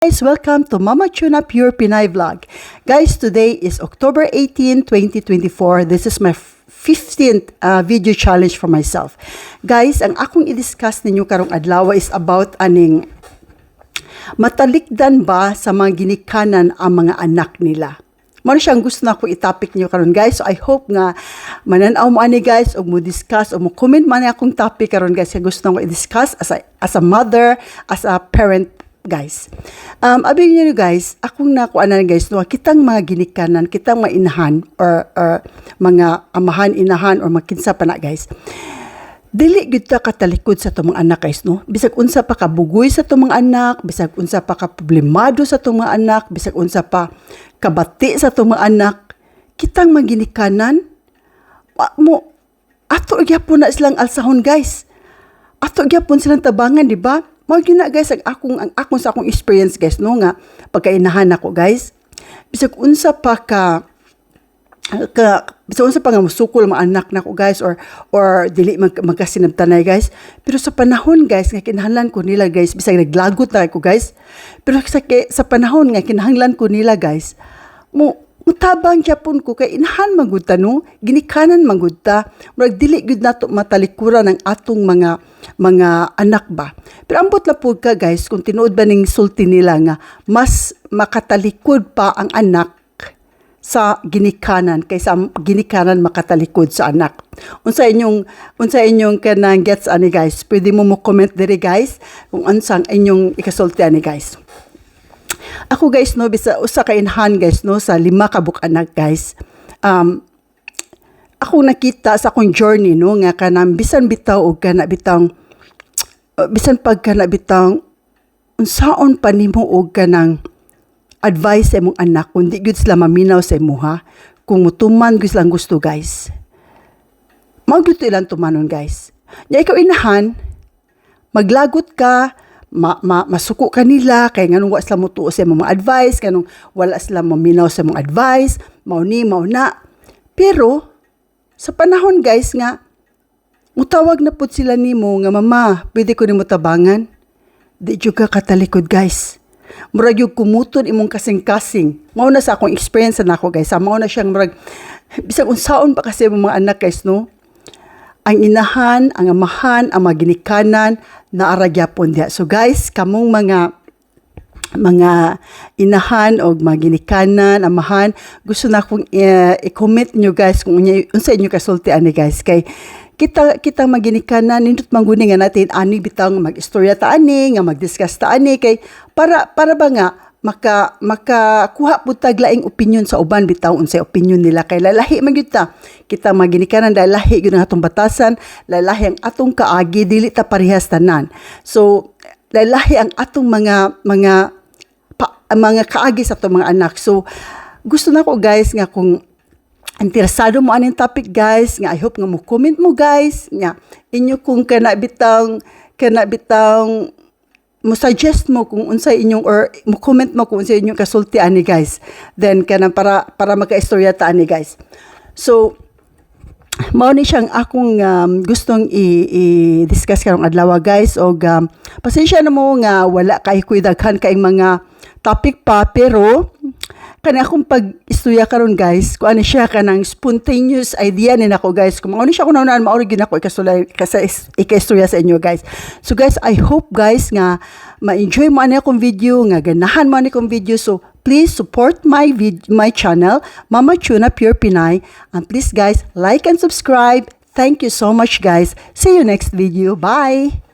Guys, welcome to Mama Tuna Pure Pinay Vlog. Guys, today is October 18, 2024. This is my 15th uh, video challenge for myself. Guys, ang akong i-discuss ninyo karong adlaw is about aning matalikdan ba sa mga ginikanan ang mga anak nila. Mo siyang gusto na ko i-topic niyo karon guys. So I hope nga mananaw mo ani guys o mo discuss o mo comment man akong topic karon guys. Kaya gusto ko i-discuss as a, as a mother, as a parent guys. Um, abing niyo guys, akong nakuanan guys, no, kitang mga ginikanan, kitang mga inahan or, or mga amahan, inahan or makinsa pa na guys. Dili gyud ta katalikod sa mga anak guys no. Bisag unsa pa kabugoy sa itong mga anak, bisag unsa pa ka problemado sa mga anak, bisag unsa pa kabati sa mga anak, kitang maginikanan wa mo ato gyapon na silang alsahon guys. Ato gyapon silang tabangan, di ba? Mao na guys ang akong ang akong sa akong experience guys no nga pagkainahan ako guys. Bisag unsa pa ka ka so unsa pa nga musukol mga anak nako guys or or dili mag, magkasinabtanay guys pero sa panahon guys nga kinahanglan ko nila guys bisag naglagot na ako guys pero sa sa panahon nga kinahanglan ko nila guys mo mutabang Japon ko kay inahan magud ta no ginikanan magud ta murag dili gud nato matalikuran ang atong mga mga anak ba pero ambot la pud ka guys kung tinuod ba ning sulti nila nga mas makatalikod pa ang anak sa ginikanan kaysa ginikanan makatalikod sa anak. Unsa inyong unsa inyong kanang gets ani guys? Pwede mo mo comment diri guys kung unsang inyong ikasulti ani guys. Ako guys no bisa usa ka inhan guys no sa lima ka buk anak guys. Um ako nakita sa akong journey no nga kanang bisan bitaw og kana bitang uh, bisan pag kana bitang unsaon pa nimo og kanang advice sa imong anak kung di gud sila maminaw sa imuha kung mutuman gud silang gusto guys. Mao gyud ilang tumanon guys. Nya ikaw inahan maglagot ka ma, ma, masuko ka nila kay nganong wa sila mutuo sa mga advice kanong wala sila maminaw sa imong advice mao ni mao na pero sa panahon guys nga mutawag na pud sila nimo nga mama pwede ko nimo tabangan di jud ka katalikod guys murag yung kumuton imong kasing-kasing. Mao na sa akong experience na ako guys. Mao na siyang murag bisag unsaon pa kasi mga anak guys no. Ang inahan, ang amahan, ang mga ginikanan na aragyapon diha. So guys, kamong mga mga inahan o mga ginikanan, amahan, gusto na akong uh, i-comment nyo guys kung unsa inyo kasulti ani guys. Kay kita kita maginikanan nindot mangguni nga natin ani bitang magistorya ta ani nga magdiscuss ta ani kay para para ba nga maka makakuha pud tag laing opinion sa uban bitaw unsay opinion nila. Kay lalahi man kita maginikanan dahil lahi gyud ang atong batasan lalahi ang atong kaagi dili ta parehas tanan. So lalahi ang atong mga mga pa, mga kaagi sa atong mga anak. So gusto na ko guys nga kung interesado mo aning topic guys nga I hope nga mo comment mo guys nga inyo kung kana bitang kana bitang mo suggest mo kung unsay inyong or mo comment mo kung unsay inyong kasulti ani guys. Then kana para para magka-istorya ta ani guys. So mao ni siyang akong um, gustong i-discuss karong adlaw guys. Og um, pasensya na mo nga wala kay kuidaghan kay mga topic pa pero kani akong pag-istuya karon guys, kung ano siya kanang spontaneous idea ni nako guys. Kung ano siya kung naunan maori gyud ako ikasulay kasi ikaistorya sa inyo guys. So guys, I hope guys nga ma-enjoy mo ani akong video, nga ganahan mo ani akong video. So please support my vid- my channel, Mama Tuna Pure Pinay. And please guys, like and subscribe. Thank you so much guys. See you next video. Bye.